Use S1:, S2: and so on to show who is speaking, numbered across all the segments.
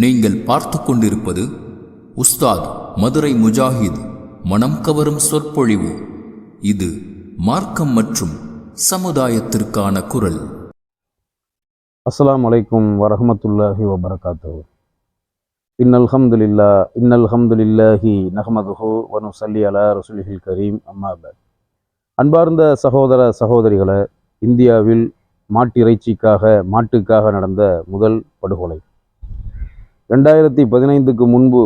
S1: நீங்கள் பார்த்து கொண்டிருப்பது உஸ்தாத் மதுரை முஜாஹித் மனம் கவரும் சொற்பொழிவு. இது மார்க்கம் மற்றும் சமுதாயத்திற்கான குரல்.
S2: அஸ்லாம் வலைக்கும் வரஹமத்துல்லாஹி வபரகாத்து இன்னல் ஹம்துலில்லா இன்னல் ஹம்துலில்லாஹி நஹமதுஹு வனு சல்லி அலா ரசூலிஹில் கரீம். அம்மா அன்பார்ந்த சகோதர சகோதரிகளை இந்தியாவில் மாட்டிறைச்சிக்காக மாட்டுக்காக நடந்த முதல் படுகொலை. ரெண்டாயிரத்தி பதினைந்துக்கு முன்பு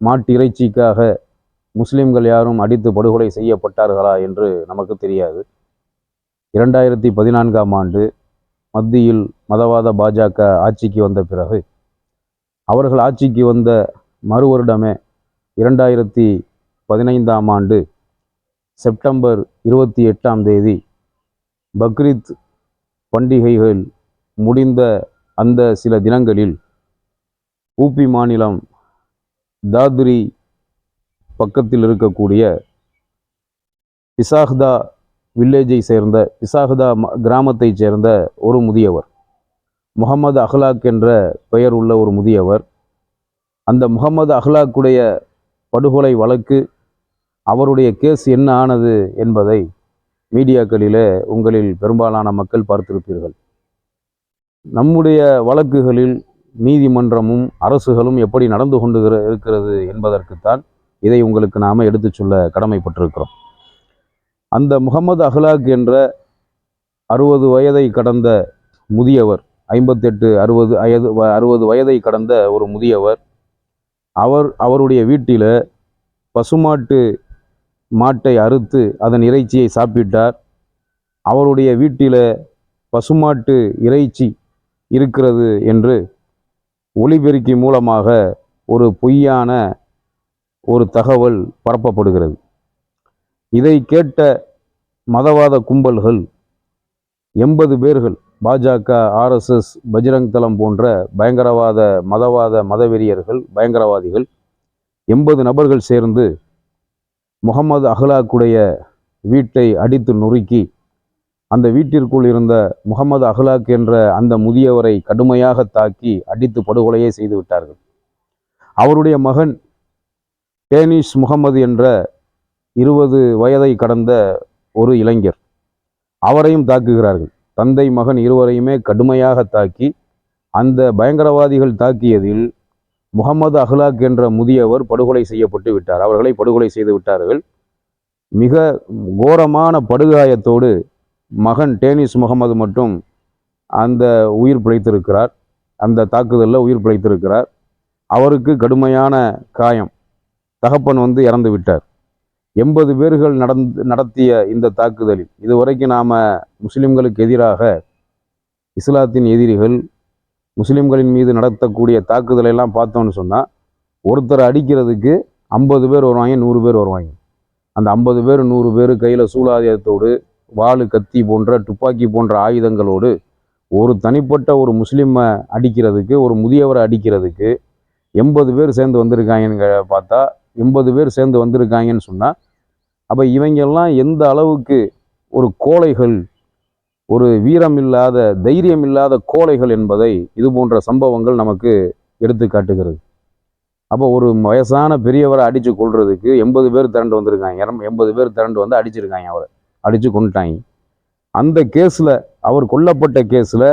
S2: மாட்டிறைச்சிக்காக முஸ்லிம்கள் யாரும் அடித்து படுகொலை செய்யப்பட்டார்களா என்று நமக்கு தெரியாது. இரண்டாயிரத்தி பதினான்காம் ஆண்டு மத்தியில் மதவாத பாஜக ஆட்சிக்கு வந்த பிறகு அவர்கள் ஆட்சிக்கு வந்த மறு வருடமே இரண்டாயிரத்தி பதினைந்தாம் ஆண்டு செப்டம்பர் இருபத்தி எட்டாம் தேதி பக்ரீத் பண்டிகைகள் முடிந்த அந்த சில தினங்களில் ஊபி மாநிலம் தாதுரி பக்கத்தில் இருக்கக்கூடிய பிசாஹ்தா வில்லேஜை சேர்ந்த பிசாஹ்தா ம- கிராமத்தைச் சேர்ந்த ஒரு முதியவர். முகமது அஹ்லாக் என்ற பெயர் உள்ள ஒரு முதியவர். அந்த முகமது அஹ்லாக்குடைய படுகொலை வழக்கு அவருடைய கேஸ் என்ன ஆனது என்பதை மீடியாக்களிலே உங்களில் பெரும்பாலான மக்கள் பார்த்திருப்பீர்கள். நம்முடைய வழக்குகளில் நீதிமன்றமும் அரசுகளும் எப்படி நடந்து கொண்டு இருக்கிறது என்பதற்குத்தான் இதை உங்களுக்கு நாம் எடுத்துச் சொல்ல கடமைப்பட்டிருக்கிறோம். அந்த முகமது அஹ்லாக் என்ற அறுபது வயதை கடந்த முதியவர் ஐம்பத்தெட்டு அறுபது வயது வ- அறுபது வயதை கடந்த ஒரு முதியவர் அவர் அவருடைய வீட்டில் பசுமாட்டு மாட்டை அறுத்து அதன் இறைச்சியை சாப்பிட்டார். அவருடைய வீட்டில் பசுமாட்டு இறைச்சி இருக்கிறது என்று ஒளிபெருக்கி மூலமாக ஒரு பொய்யான ஒரு தகவல் பரப்பப்படுகிறது. இதை கேட்ட மதவாத கும்பல்கள் எண்பது பேர்கள் பாஜக ஆர்எஸ்எஸ் பஜ்ரங் தளம் போன்ற பயங்கரவாத மதவாத மதவெறியர்கள் பயங்கரவாதிகள் எண்பது நபர்கள் சேர்ந்து முகமது அஹ்லாக்குடைய வீட்டை அடித்து நொறுக்கி அந்த வீட்டிற்குள் இருந்த முகமது அஹ்லாக் என்ற அந்த முதியவரை கடுமையாக தாக்கி அடித்து படுகொலையே செய்து விட்டார்கள். அவருடைய மகன் டேனிஷ் முகமது என்ற இருபது வயதை கடந்த ஒரு இளைஞர். அவரையும் தாக்குகிறார்கள். தந்தை மகன் இருவரையுமே கடுமையாக தாக்கி அந்த பயங்கரவாதிகள் தாக்கியதில் முகமது அஹ்லாக் என்ற முதியவர் படுகொலை செய்யப்பட்டு விட்டார். அவர்களை படுகொலை செய்து விட்டார்கள். மிக கோரமான படுகாயத்தோடு மகன் டேனிஸ் முகமது மட்டும் அந்த உயிர் பிழைத்திருக்கிறார். அந்த தாக்குதலில் உயிர் பிழைத்திருக்கிறார். அவருக்கு கடுமையான காயம். தகப்பன் வந்து இறந்து விட்டார். எண்பது பேர்கள் நடந்து நடத்திய இந்த தாக்குதலில் இதுவரைக்கும் நாம் முஸ்லிம்களுக்கு எதிராக இஸ்லாத்தின் எதிரிகள் முஸ்லிம்களின் மீது நடத்தக்கூடிய தாக்குதலை எல்லாம் பார்த்தோம்னு சொன்னால் ஒருத்தர் அடிக்கிறதுக்கு ஐம்பது பேர் வருவாங்க நூறு பேர் வருவாங்க. அந்த ஐம்பது பேர் நூறு பேர் கையில் சூலாயுதத்தோடு வாளு கத்தி போன்ற துப்பாக்கி போன்ற ஆயுதங்களோடு ஒரு தனிப்பட்ட ஒரு முஸ்லீமை அடிக்கிறதுக்கு ஒரு முதியவரை அடிக்கிறதுக்கு எண்பது பேர் சேர்ந்து வந்திருக்காங்கன்னு பார்த்தா எண்பது பேர் சேர்ந்து வந்திருக்காங்கன்னு சொன்னால் அப்போ இவங்கெல்லாம் எந்த அளவுக்கு ஒரு கோழைகள் ஒரு வீரம் இல்லாத தைரியம் இல்லாத கோழைகள் என்பதை இது போன்ற சம்பவங்கள் நமக்கு எடுத்து காட்டுகிறது. அப்போ ஒரு வயசான பெரியவரை அடித்து கொள்றதுக்கு எண்பது பேர் திரண்டு வந்திருக்காங்க. இரம்- எண்பது பேர் திரண்டு வந்து அடிச்சிருக்காங்க அவரை. அடித்து கொண்டுட்டாங்க அந்த கேஸில் அவர் கொல்லப்பட்ட கேஸில்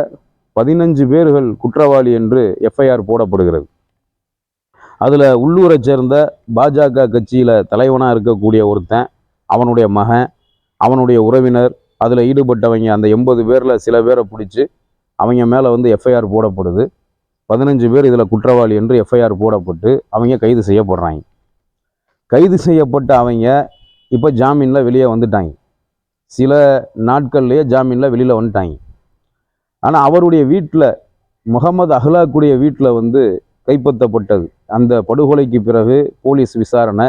S2: பதினஞ்சு பேர்கள் குற்றவாளி என்று எஃப்ஐஆர் போடப்படுகிறது. அதில் உள்ளூரை சேர்ந்த பாஜக கட்சியில் தலைவனாக இருக்கக்கூடிய ஒருத்தன் அவனுடைய மகன் அவனுடைய உறவினர் அதில் ஈடுபட்டவங்க அந்த எண்பது பேரில் சில பேரை பிடிச்சி அவங்க மேலே வந்து எஃப்ஐஆர் போடப்படுது. பதினஞ்சு பேர் இதில் குற்றவாளி என்று எஃப்ஐஆர் போடப்பட்டு அவங்க கைது செய்யப்படுறாங்க. கைது செய்யப்பட்ட அவங்க இப்போ ஜாமீனில் வெளியே வந்துட்டாங்க. சில நாட்கள்லேயே ஜாமீனில் வெளியில் வந்துட்டாங்க. ஆனால் அவருடைய வீட்டில் முகமது அஹ்லாக்குடைய வீட்டில் வந்து கைப்பற்றப்பட்டது. அந்த படுகொலைக்கு பிறகு போலீஸ் விசாரணை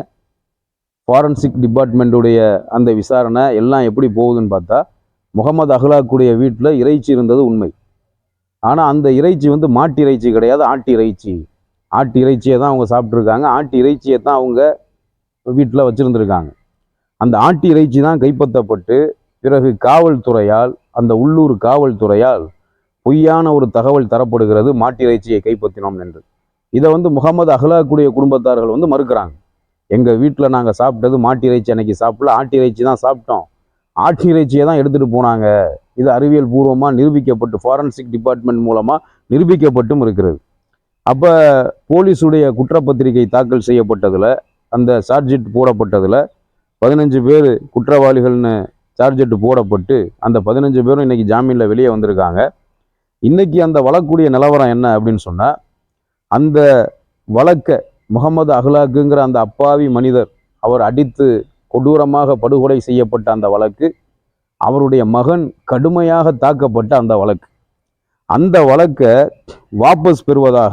S2: ஃபாரன்சிக் டிபார்ட்மெண்ட்டுடைய அந்த விசாரணை எல்லாம் எப்படி போகுதுன்னு பார்த்தா முகமது அஹ்லாக்குடைய வீட்டில் இறைச்சி இருந்தது உண்மை. ஆனால் அந்த இறைச்சி வந்து மாட்டு இறைச்சி கிடையாது ஆட்டு இறைச்சி. ஆட்டு இறைச்சியை தான் அவங்க சாப்பிட்ருக்காங்க ஆட்டு இறைச்சியை தான் அவங்க வீட்டில் வச்சுருந்துருக்காங்க. அந்த ஆட்டு இறைச்சி தான் கைப்பற்றப்பட்டு பிறகு காவல்துறையால் அந்த உள்ளூர் காவல்துறையால் பொய்யான ஒரு தகவல் தரப்படுகிறது மாட்டிறைச்சியை கைப்பற்றினோம் என்று. இதை வந்து முகமது அகலாக்குடைய குடும்பத்தார்கள் வந்து மறுக்கிறாங்க. எங்கள் வீட்டில் நாங்கள் சாப்பிட்டது மாட்டிறைச்சி அன்னைக்கு சாப்பிடல ஆட்டு இறைச்சி தான் சாப்பிட்டோம். ஆட்டிறைச்சியை தான் எடுத்துகிட்டு போனாங்க. இது அறிவியல் பூர்வமாக நிரூபிக்கப்பட்டு ஃபாரன்சிக் டிபார்ட்மெண்ட் மூலமாக நிரூபிக்கப்பட்டும் இருக்கிறது. அப்போ போலீஸுடைய குற்றப்பத்திரிகை தாக்கல் செய்யப்பட்டதில் அந்த சார்ஜெட் போடப்பட்டதில் பதினஞ்சு பேர் குற்றவாளிகள்னு சார்ஜெட்டு போடப்பட்டு அந்த பதினஞ்சு பேரும் இன்றைக்கி ஜாமீனில் வெளியே வந்திருக்காங்க. இன்றைக்கி அந்த வழக்குடைய நிலவரம் என்ன அப்படின்னு சொன்னால் அந்த வழக்கை முகமது அஹ்லாக்குங்கிற அந்த அப்பாவி மனிதர் அவர் அடித்து கொடூரமாக படுகொலை செய்யப்பட்ட அந்த வழக்கு அவருடைய மகன் கடுமையாக தாக்கப்பட்ட அந்த வழக்கு. அந்த வழக்கை வாபஸ் பெறுவதாக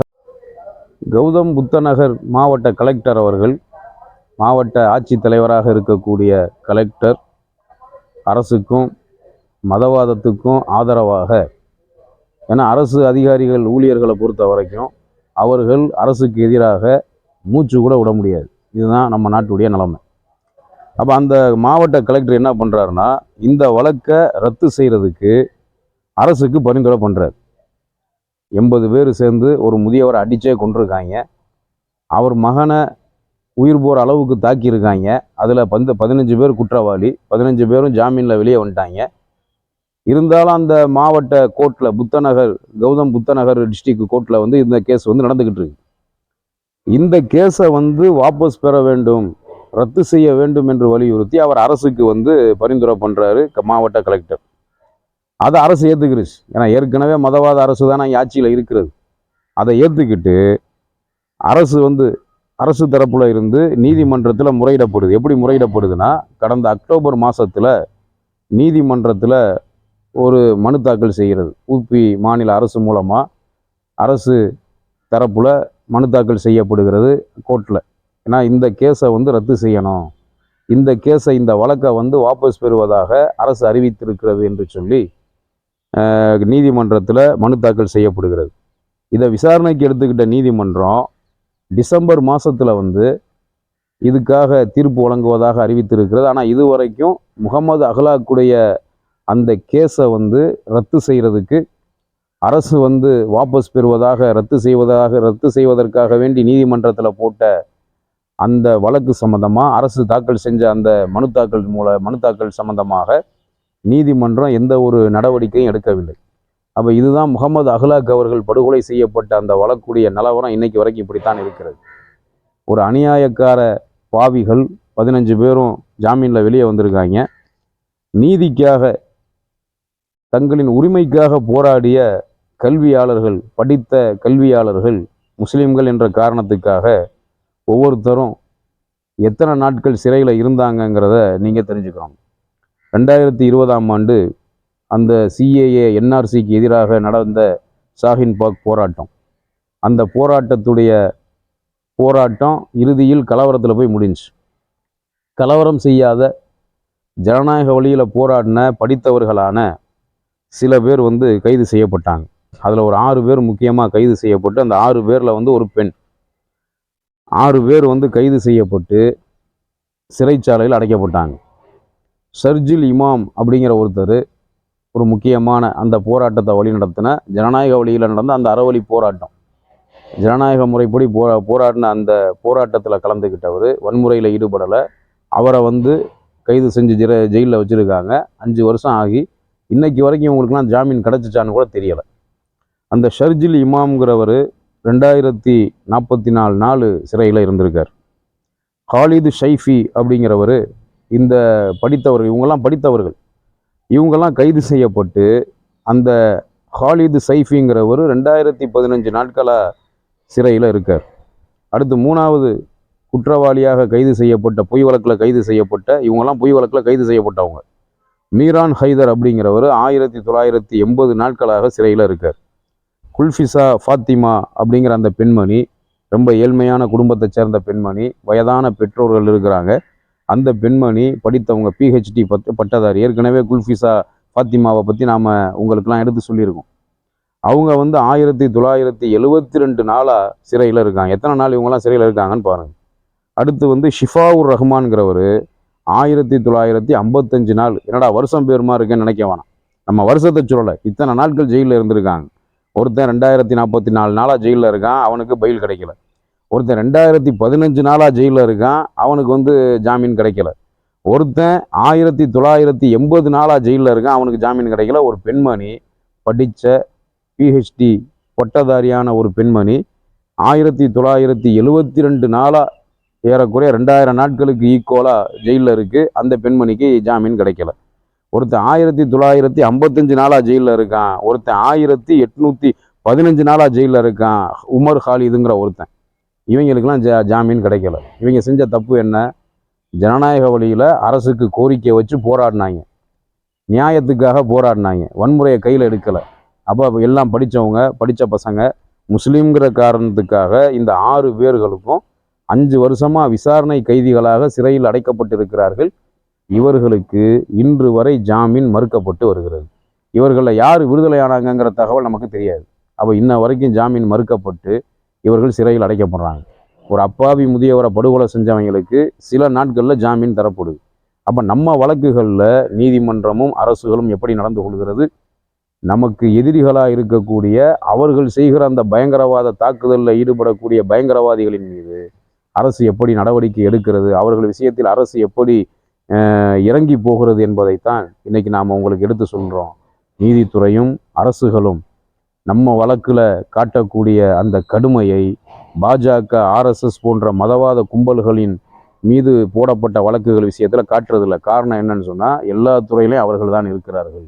S2: கௌதம் புத்தநகர் மாவட்ட கலெக்டர் அவர்கள் மாவட்ட ஆட்சித்தலைவராக இருக்கக்கூடிய கலெக்டர் அரசுக்கும் மதவாதத்துக்கும் ஆதரவாக ஏன்னா அரசு அதிகாரிகள் ஊழியர்களை பொறுத்த வரைக்கும் அவர்கள் அரசுக்கு எதிராக மூச்சு கூட விட முடியாது. இதுதான் நம்ம நாட்டுடைய நிலைமை. அப்போ அந்த மாவட்ட கலெக்டர் என்ன பண்ணுறாருன்னா இந்த வழக்கை ரத்து செய்கிறதுக்கு அரசுக்கு பரிந்துரை பண்ணுறாரு எண்பது பேர் சேர்ந்து ஒரு முதியவரை அடித்தே கொண்டிருக்காங்க அவர் மகனை உயிர் போகிற அளவுக்கு தாக்கியிருக்காங்க. அதில் பந்த பதினஞ்சு பேர் குற்றவாளி பதினஞ்சு பேரும் ஜாமீனில் வெளியே வந்துட்டாங்க. இருந்தாலும் அந்த மாவட்ட கோர்ட்டில் புத்தநகர் கௌதம் புத்தநகர் டிஸ்ட்ரிக்ட் கோர்ட்டில் வந்து இந்த கேஸ் வந்து நடந்துக்கிட்டு இருக்கு. இந்த கேஸை வந்து வாபஸ் பெற வேண்டும் ரத்து செய்ய வேண்டும் என்று வலியுறுத்தி அவர் அரசுக்கு வந்து பரிந்துரை பண்ணுறாரு மாவட்ட கலெக்டர் அதை அரசு ஏற்றுக்கிருச்சு ஏன்னா ஏற்கனவே மதவாத அரசு தான் ஆட்சியில் இருக்கிறது. அதை ஏற்றுக்கிட்டு அரசு வந்து அரசு தரப்பில் இருந்து நீதிமன்றத்தில் முறையிடப்படுது. எப்படி முறையிடப்படுதுன்னா கடந்த அக்டோபர் மாதத்தில் நீதிமன்றத்தில் ஒரு மனு தாக்கல் செய்கிறது. உபி மாநில அரசு மூலமாக அரசு தரப்பில் மனு தாக்கல் செய்யப்படுகிறது கோர்ட்டில் ஏன்னா இந்த கேஸை வந்து ரத்து செய்யணும். இந்த கேஸை இந்த வழக்கை வந்து வாபஸ் பெறுவதாக அரசு அறிவித்திருக்கிறது என்று சொல்லி நீதிமன்றத்தில் மனு தாக்கல் செய்யப்படுகிறது. இதை விசாரணைக்கு எடுத்துக்கிட்ட நீதிமன்றம் டிசம்பர் மாதத்தில் வந்து இதுக்காக தீர்ப்பு வழங்குவதாக அறிவித்திருக்கிறது. ஆனால் இதுவரைக்கும் முகமது அஹ்லாக்குடைய அந்த கேஸை வந்து ரத்து செய்கிறதுக்கு அரசு வந்து வாபஸ் பெறுவதாக ரத்து செய்வதாக ரத்து செய்வதற்காக வேண்டி நீதிமன்றத்தில் போட்ட அந்த வழக்கு சம்பந்தமாக அரசு தாக்கல் செஞ்ச அந்த மனு தாக்கல் மூல மனு தாக்கல் சம்பந்தமாக நீதிமன்றம் எந்த ஒரு நடவடிக்கையும் எடுக்கவில்லை. அப்போ இதுதான் முகமது அஹ்லாக் அவர்கள் படுகொலை செய்யப்பட்ட அந்த வழக்குடைய நிலவரம் இன்னைக்கு வரைக்கும் இப்படித்தான் இருக்கிறது. ஒரு அநியாயக்கார பாவிகள் பதினஞ்சு பேரும் ஜாமீனில் வெளியே வந்திருக்காங்க. நீதிக்காக தங்களின் உரிமைக்காக போராடிய கல்வியாளர்கள் படித்த கல்வியாளர்கள் முஸ்லீம்கள் என்ற காரணத்துக்காக ஒவ்வொருத்தரும் எத்தனை நாட்கள் சிறையில் இருந்தாங்கங்கிறத நீங்கள் தெரிஞ்சுக்கணும். ரெண்டாயிரத்தி இருபதாம் ஆண்டு அந்த சிஏஏ என்ஆர்சிக்கு எதிராக நடந்த ஷாஹின் பாக் போராட்டம். அந்த போராட்டத்துடைய போராட்டம் இறுதியில் கலவரத்தில் போய் முடிஞ்சு கலவரம் செய்யாத ஜனநாயக வழியில் போராடின படித்தவர்களான சில பேர் வந்து கைது செய்யப்பட்டாங்க. அதில் ஒரு ஆறு பேர் முக்கியமாக கைது செய்யப்பட்டு அந்த ஆறு பேரில் வந்து ஒரு பெண். ஆறு பேர் வந்து கைது செய்யப்பட்டு சிறைச்சாலையில் அடைக்கப்பட்டாங்க. சர்ஜில் இமாம் அப்படிங்கிற ஒருத்தர் ஒரு முக்கியமான அந்த போராட்டத்தை வழி நடத்தின ஜனநாயக வழியில் நடந்த அந்த அறவழி போராட்டம். ஜனநாயக முறைப்படி போரா போராடின அந்த போராட்டத்தில் கலந்துக்கிட்டவர் வன்முறையில் ஈடுபடலை. அவரை வந்து கைது செஞ்சு ஜெர ஜெயிலில் வச்சுருக்காங்க. அஞ்சு வருஷம் ஆகி இன்னைக்கு வரைக்கும் இவங்களுக்குலாம் ஜாமீன் கிடச்சிச்சான்னு கூட தெரியலை. அந்த ஷர்ஜில் இமாம்ங்கிறவர் ரெண்டாயிரத்தி நாற்பத்தி நாலு நாலு சிறையில் இருந்திருக்கார். காலிது ஷைஃபி அப்படிங்கிறவர் இந்த படித்தவர்கள் இவங்கெல்லாம் படித்தவர்கள். இவங்கெல்லாம் கைது செய்யப்பட்டு அந்த ஹாலிது சைஃபிங்கிறவர் ரெண்டாயிரத்தி பதினஞ்சு நாட்களாக சிறையில் இருக்கார். அடுத்து மூணாவது குற்றவாளியாக கைது செய்யப்பட்ட பொய் வழக்கில் கைது செய்யப்பட்ட இவங்கெல்லாம் பொய் வழக்கில் கைது செய்யப்பட்டவங்க. மீரான் ஹைதர் அப்படிங்கிறவர் ஆயிரத்தி தொள்ளாயிரத்தி எண்பது நாட்களாக சிறையில் இருக்கார். குல்ஃபிசா ஃபாத்திமா அப்படிங்கிற அந்த பெண்மணி ரொம்ப ஏழ்மையான குடும்பத்தை சேர்ந்த பெண்மணி வயதான பெற்றோர்கள் இருக்கிறாங்க. அந்த பெண்மணி படித்தவங்க பிஹெச்டி பட் பட்டதாரி ஏற்கனவே குல்ஃபிசா ஃபாத்திமாவை பற்றி நாம் உங்களுக்கெல்லாம் எடுத்து சொல்லியிருக்கோம். அவங்க வந்து ஆயிரத்தி தொள்ளாயிரத்தி எழுவத்தி ரெண்டு நாளாக சிறையில் இருக்காங்க. எத்தனை நாள் இவங்கெல்லாம் சிறையில் இருக்காங்கன்னு பாருங்கள் அடுத்து வந்து ஷிஃபாவுர் ரஹ்மான்கிறவர் ஆயிரத்தி தொள்ளாயிரத்தி ஐம்பத்தஞ்சு நாள் என்னடா வருஷம் பேருமா இருக்குன்னு நினைக்க வேணாம். நம்ம வருஷத்தை சொல்லலை இத்தனை நாட்கள் ஜெயிலில் இருந்திருக்காங்க. ஒருத்தன் ரெண்டாயிரத்தி நாற்பத்தி நாலு நாளாக ஜெயிலில் இருக்கான் அவனுக்கு பயில் கிடைக்கல. ஒருத்தன் ரெண்டாயிரத்தி பதினஞ்சு நாளாக ஜெயிலில் இருக்கான். அவனுக்கு வந்து ஜாமீன் கிடைக்கல. ஒருத்தன் ஆயிரத்தி தொள்ளாயிரத்தி எண்பது நாளாக ஜெயிலில் இருக்கான். அவனுக்கு ஜாமீன் கிடைக்கல. ஒரு பெண்மணி படித்த பிஹெச்டி பட்டதாரியான ஒரு பெண்மணி ஆயிரத்தி தொள்ளாயிரத்தி எழுவத்தி ரெண்டு நாளாக ஏறக்குறைய ரெண்டாயிரம் நாட்களுக்கு ஈக்குவலாக ஜெயிலில் இருக்குது அந்த பெண்மணிக்கு ஜாமீன் கிடைக்கல. ஒருத்தன் ஆயிரத்தி தொள்ளாயிரத்தி ஐம்பத்தஞ்சு நாளாக ஜெயிலில் இருக்கான். ஒருத்தன் ஆயிரத்தி எட்நூற்றி பதினஞ்சு நாளாக ஜெயிலில் இருக்கான். உமர் ஹாலிதுங்கிற ஒருத்தன். இவங்களுக்கெல்லாம் ஜா ஜாமீன் கிடைக்கல. இவங்க செஞ்ச தப்பு என்ன? ஜனநாயக வழியில் அரசுக்கு கோரிக்கை வச்சு போராடினாங்க. நியாயத்துக்காக போராடினாங்க. வன்முறையை கையில் எடுக்கலை. அப்போ எல்லாம் படித்தவங்க படித்த பசங்க முஸ்லீம்ங்கிற காரணத்துக்காக இந்த ஆறு பேர்களுக்கும் அஞ்சு வருஷமாக விசாரணை கைதிகளாக சிறையில் அடைக்கப்பட்டிருக்கிறார்கள். இவர்களுக்கு இன்று வரை ஜாமீன் மறுக்கப்பட்டு வருகிறது. இவர்களில் யார் விடுதலையானாங்கிற தகவல் நமக்கு தெரியாது. அப்போ இன்ன வரைக்கும் ஜாமீன் மறுக்கப்பட்டு இவர்கள் சிறையில் அடைக்கப்படுறாங்க. ஒரு அப்பாவி முதியவரை படுகொலை செஞ்சவங்களுக்கு சில நாட்களில் ஜாமீன் தரப்படுது. அப்போ நம்ம வழக்குகளில் நீதிமன்றமும் அரசுகளும் எப்படி நடந்து கொள்கிறது? நமக்கு எதிரிகளாக இருக்கக்கூடிய அவர்கள் செய்கிற அந்த பயங்கரவாத தாக்குதலில் ஈடுபடக்கூடிய பயங்கரவாதிகளின் மீது அரசு எப்படி நடவடிக்கை எடுக்கிறது? அவர்கள் விஷயத்தில் அரசு எப்படி இறங்கி போகிறது என்பதைத்தான் இன்றைக்கி நாம் உங்களுக்கு எடுத்து சொல்கிறோம் நீதித்துறையும் அரசுகளும் நம்ம வழக்கில் காட்டக்கூடிய அந்த கடுமையை பாஜக ஆர்எஸ்எஸ் போன்ற மதவாத கும்பல்களின் மீது போடப்பட்ட வழக்குகள் விஷயத்தில் காட்டுறதில்ல. காரணம் என்னன்னு சொன்னால் எல்லா துறையிலையும் அவர்கள் தான் இருக்கிறார்கள்.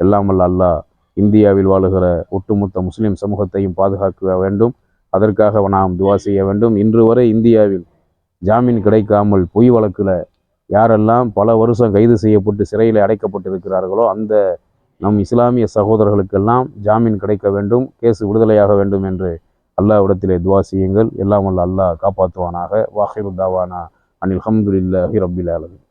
S2: எல்லாமல்ல அல்லாஹ் இந்தியாவில் வாழுகிற ஒட்டுமொத்த முஸ்லிம் சமூகத்தையும் பாதுகாக்க வேண்டும். அதற்காக நாம் துவா செய்ய வேண்டும். இன்று வரை இந்தியாவில் ஜாமீன் கிடைக்காமல் பொய் வழக்கில் யாரெல்லாம் பல வருஷம் கைது செய்யப்பட்டு சிறையில் அடைக்கப்பட்டிருக்கிறார்களோ அந்த நம் இஸ்லாமிய சகோதரர்களுக்கெல்லாம் ஜாமீன் கிடைக்க வேண்டும் கேஸ் விடுதலையாக வேண்டும் என்று அல்லாஹ்விடத்திலே துவா செய்யுங்கள். எல்லாம் வல்ல அல்லாஹ் காப்பாற்றுவானாக. வாஹிரு தாவானா அனில் ஹம்துல்லாஹி ரபில் ஆலமீன்.